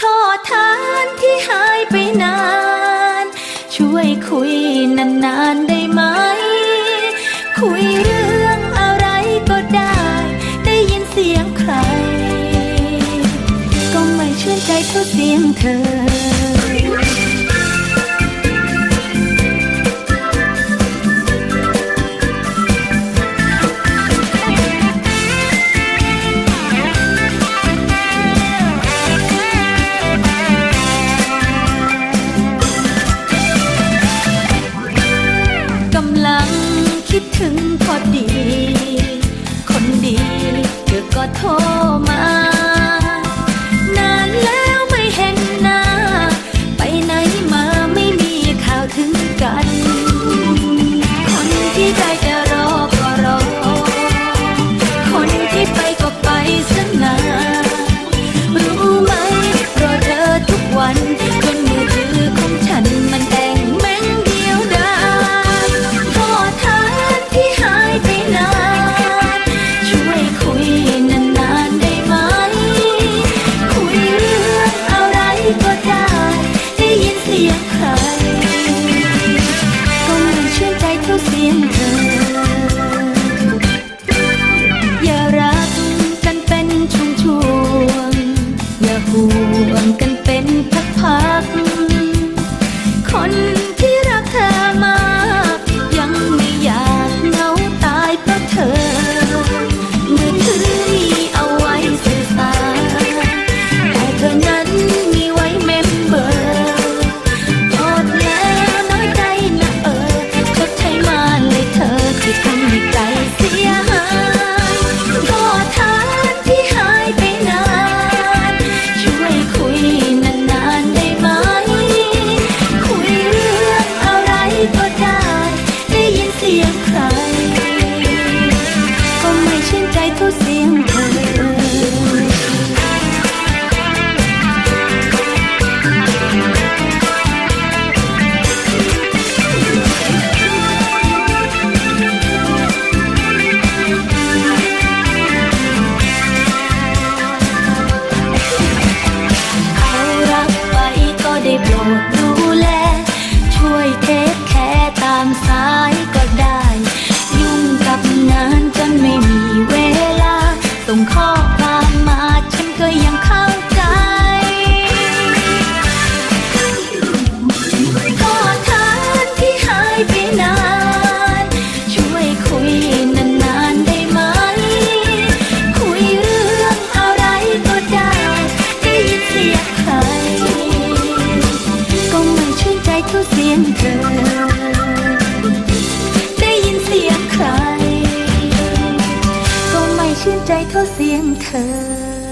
ทอทานที่หายไปนาน ช่วยคุยนานๆได้ไหม คุยเรื่องอะไรก็ได้ ได้ยินเสียงใคร ก็ไม่เชื่อใจเท่าเสียงเธอ ธอก็โทรมา นานแล้วไม่เห็นหน้า ไปไหนมาไม่มีข่าวถึงกัน คนที่ใจจะรอก็รอ คนที่ไปก็ไปสนานรู้ไหมรอเธอทุกวัน เท่าเสียงเธอ